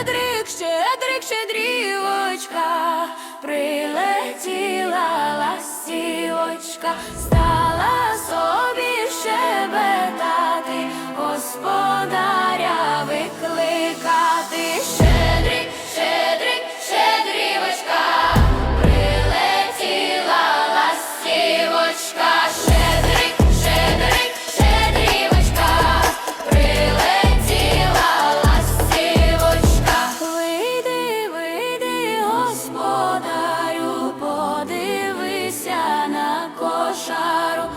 щедрик, щедрівочка, прилетіла ластівочка, шару.